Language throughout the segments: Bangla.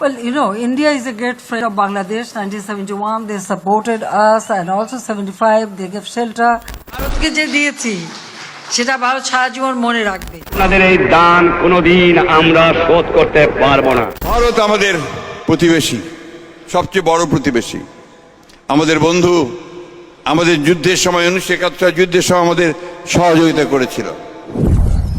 Well, you know, India is a great friend of Bangladesh. 1971, they supported us, and also 75, they gave shelter. ভারতকে যে দিয়েছি সেটা ভারত সারা জীবন মনে রাখবে। আপনাদের এই দান কোনোদিন আমরা শোধ করতে পারব না। ভারত আমাদের প্রতিবেশী সবচেয়ে বড় প্রতিবেশী। আমাদের বন্ধু আমাদের যুদ্ধের সময় উনিশশো একাত্তর যুদ্ধের সময় আমাদের সহযোগিতা করেছিল।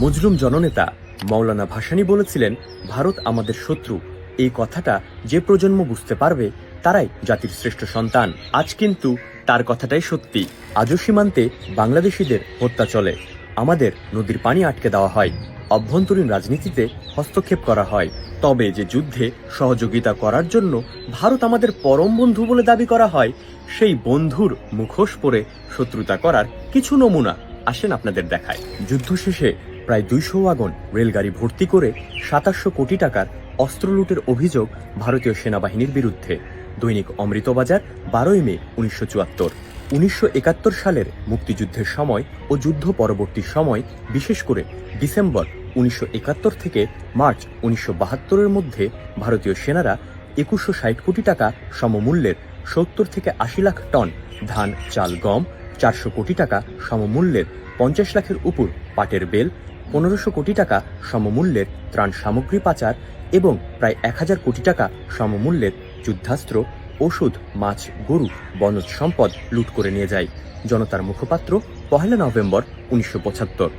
মজলুম জননেতা মৌলানা ভাসানী বলেছিলেন ভারত আমাদের শত্রু। এই কথাটা যে প্রজন্ম বুঝতে পারবে, তারাই জাতির শ্রেষ্ঠ সন্তান। আজ কিন্তু তার কথাটাই সত্যি। আজও সীমান্তে বাংলাদেশিদের হত্যা চলে। আমাদের নদীর পানি আটকে দেওয়া হয়। অভ্যন্তরীণ রাজনীতিতে হস্তক্ষেপ করা হয়। তবে যে যুদ্ধে সহযোগিতা করার জন্য ভারত আমাদের পরম বন্ধু বলে দাবি করা হয়, সেই বন্ধুর মুখোশ পরে শত্রুতা করার কিছু নমুনা আসেন আপনাদের দেখায়। যুদ্ধ শেষে প্রায় দুইশো ওয়াগন রেলগাড়ি ভর্তি করে সাতাশশো কোটি টাকার অস্ত্র লুটের অভিযোগ ভারতীয় সেনাবাহিনীর বিরুদ্ধে। দৈনিক অমৃতবাজার, বারোই মে, উনিশশো চুয়াত্তর। উনিশশো একাত্তর সালের মুক্তিযুদ্ধের সময় ও যুদ্ধ পরবর্তী সময়, বিশেষ করে ডিসেম্বর উনিশশো একাত্তর থেকে মার্চ উনিশশো বাহাত্তরের মধ্যে ভারতীয় সেনারা একুশশো ষাট কোটি টাকা সমমূল্যের সত্তর থেকে আশি লাখ টন ধান, চাল, গম, চারশো কোটি টাকা সমমূল্যের পঞ্চাশ লাখের উপর পাটের বেল, পনেরোশো কোটি টাকা সমমূল্যের ত্রাণ সামগ্রী পাচার এবং প্রায় এক হাজার কোটি টাকা সমমূল্যের যুদ্ধাস্ত্র, ওষুধ, মাছ, গরু, বনজ সম্পদ লুট করে নিয়ে যায়। জনতার মুখপাত্র পহেলা নভেম্বর উনিশশো পঁচাত্তর।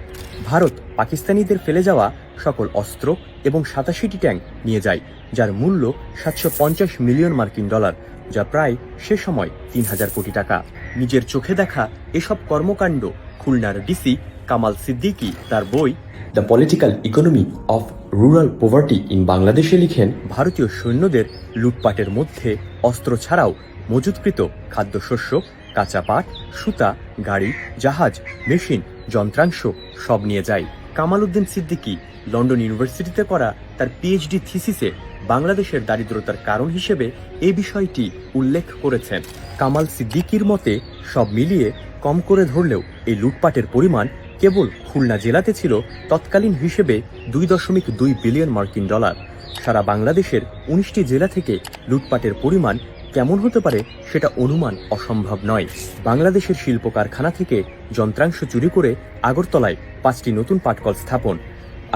ভারত পাকিস্তানিদের ফেলে যাওয়া সকল অস্ত্র এবং সাতাশিটি ট্যাঙ্ক নিয়ে যায়, যার মূল্য সাতশো পঞ্চাশ মিলিয়ন মার্কিন ডলার, যা প্রায় সে সময় তিন হাজার কোটি টাকা। নিজের চোখে দেখা এসব কর্মকাণ্ড খুলনার ডিসি কামাল সিদ্দিকী তার বই the political economy of rural poverty in বাংলাদেশে লিখেন, ভারতীয় সৈন্যদের লুটপাটের মধ্যে অস্ত্র ছাড়াও মজুতকৃত খাদ্যশস্য কাঁচা পাট সুতা, গাড়ি, জাহাজ, মেশিন, যন্ত্রাংশ সব নিয়ে যায়। কামাল উদ্দিন সিদ্দিকী লন্ডন ইউনিভার্সিটিতে করা তার পিএইচডি থিসিসে বাংলাদেশের দারিদ্রতার কারণ হিসেবে এই বিষয়টি উল্লেখ করেছেন। কামাল সিদ্দিকির মতে, সব মিলিয়ে কম করে ধরলেও এই লুটপাটের পরিমাণ কেবল খুলনা জেলাতে ছিল তৎকালীন হিসেবে দুই দশমিক দুই বিলিয়ন মার্কিন ডলার। সারা বাংলাদেশের উনিশটি জেলা থেকে লুটপাটের পরিমাণ কেমন হতে পারে সেটা অনুমান অসম্ভব নয়। বাংলাদেশের শিল্প কারখানা থেকে যন্ত্রাংশ চুরি করে আগরতলায় পাঁচটি নতুন পাটকল স্থাপন।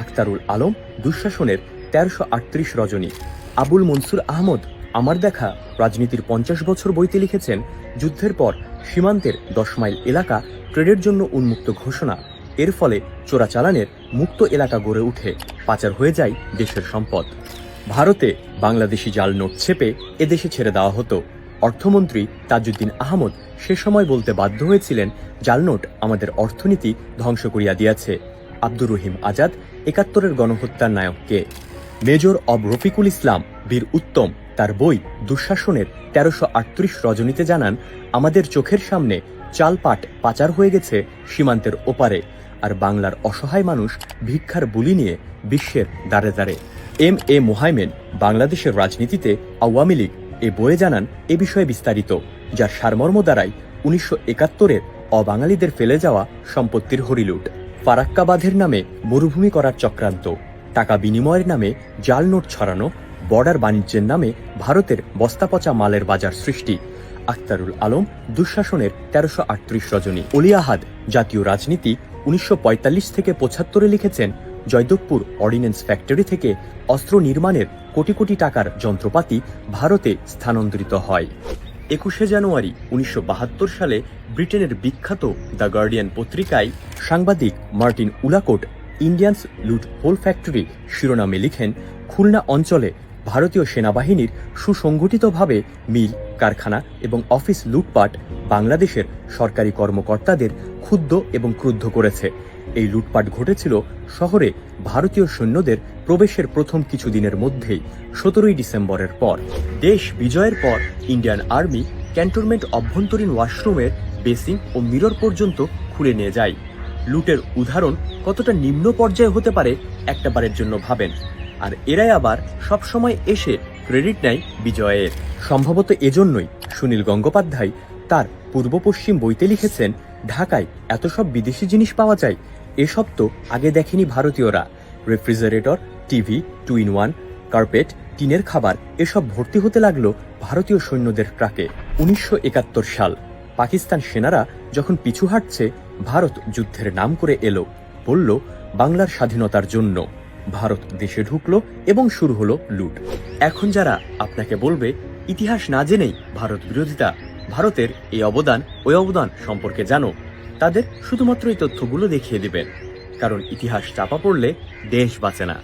আখতারুল আলম দুঃশাসনের তেরোশো আটত্রিশ রজনী। আবুল মনসুর আহমদ আমার দেখা রাজনীতির পঞ্চাশ বছর বইতে লিখেছেন, যুদ্ধের পর সীমান্তের দশ মাইল এলাকা ট্রেডের জন্য উন্মুক্ত ঘোষণা। এর ফলে চোরাচালানের মুক্ত এলাকা গড়ে উঠে পাচার হয়ে যায় দেশের সম্পদ। ভারতে বাংলাদেশি জাল নোট ছেপে এদেশে ছেড়ে দেওয়া হতো। অর্থমন্ত্রী তাজউদ্দিন আহমদ সে সময় বলতে বাধ্য হয়েছিলেন, জাল নোট আমাদের অর্থনীতি ধ্বংস করিয়া দিয়াছে। আব্দুর রহিম আজাদ, একাত্তরের গণহত্যার নায়ক কে? মেজর অব রফিকুল ইসলাম, বীর উত্তম, তার বই দুঃশাসনের তেরোশো আটত্রিশ রজনীতে জানান, আমাদের চোখের সামনে চাল পাট পাচার হয়ে গেছে সীমান্তের ওপারে। আর বাংলার অসহায় মানুষ ভিক্ষার বুলি নিয়ে বিশ্বের দ্বারে দ্বারে। এম এ মোহাইমেন বাংলাদেশের রাজনীতিতে আওয়ামী লীগ এ বইয়ে জানান এ বিষয়ে বিস্তারিত, যার সারমর্ম দ্বারাই উনিশশো একাত্তরের অবাঙালিদের ফেলে যাওয়া সম্পত্তির হরিলুট। ফারাক্কাবাধের নামে মরুভূমি করার চক্রান্ত, টাকা বিনিময়ের নামে জাল নোট ছড়ানো, বর্ডার বাণিজ্যের নামে ভারতের বস্তাপচা মালের বাজার সৃষ্টি। আখতারুল আলম দুঃশাসনের তেরোশো আটত্রিশ রজনী। অলি আহাদ জাতীয় রাজনীতি উনিশশো পঁয়তাল্লিশ থেকে পঁচাত্তরে লিখেছেন, জয়দেবপুর অর্ডিন্যান্স ফ্যাক্টরি থেকে অস্ত্র নির্মাণের কোটি কোটি টাকার যন্ত্রপাতি ভারতে স্থানান্তরিত হয়। একুশে জানুয়ারি উনিশশো বাহাত্তর সালে ব্রিটেনের বিখ্যাত দ্য গার্ডিয়ান পত্রিকায় সাংবাদিক Martin Woollacott, Indians loot whole factory শিরোনামে লিখেন, খুলনা অঞ্চলে ভারতীয় সেনাবাহিনীর সুসংগঠিতভাবে মিল, কারখানা এবং অফিস লুটপাট বাংলাদেশের সরকারি কর্মকর্তাদের ক্ষুব্ধ এবং ক্রুদ্ধ করেছে। এই লুটপাট ঘটেছিল শহরে ভারতীয় সৈন্যদের প্রবেশের প্রথম কিছুদিনের মধ্যেই, সতেরোই ডিসেম্বরের পর। দেশ বিজয়ের পর ইন্ডিয়ান আর্মি ক্যান্টনমেন্ট অভ্যন্তরীণ ওয়াশরুমের বেসিং ও মিরর পর্যন্ত খুলে নিয়ে যায়। লুটের উদাহরণ কতটা নিম্ন পর্যায়ে হতে পারে একটা বারের জন্য ভাবেন। আর এরাই আবার সবসময় এসে ক্রেডিট নেয় বিজয়ের। সম্ভবত এজন্যই সুনীল গঙ্গোপাধ্যায় তার পূর্ব পশ্চিম বইতে লিখেছেন, ঢাকায় এত সব বিদেশি জিনিস পাওয়া যায়, এসব তো আগে দেখেনি ভারতীয়রা। Refrigerator, TV, two in one, carpet, টিনের খাবার, এসব ভর্তি হতে লাগল ভারতীয় সৈন্যদের ট্রাকে। উনিশশো একাত্তর সাল, পাকিস্তান সেনারা যখন পিছু হাঁটছে, ভারত যুদ্ধের নাম করে এলো, বলল, বাংলার স্বাধীনতার জন্য। ভারত দেশে ঢুকলো এবং শুরু হলো লুট। এখন যারা আপনাকে বলবে, ইতিহাস না জেনেই ভারত বিরোধিতা, ভারতের এই অবদান, ওই অবদান সম্পর্কে জানো, তাদের শুধুমাত্র এই তথ্যগুলো দেখিয়ে দিবেন। কারণ ইতিহাস চাপা পড়লে দেশ বাঁচে না।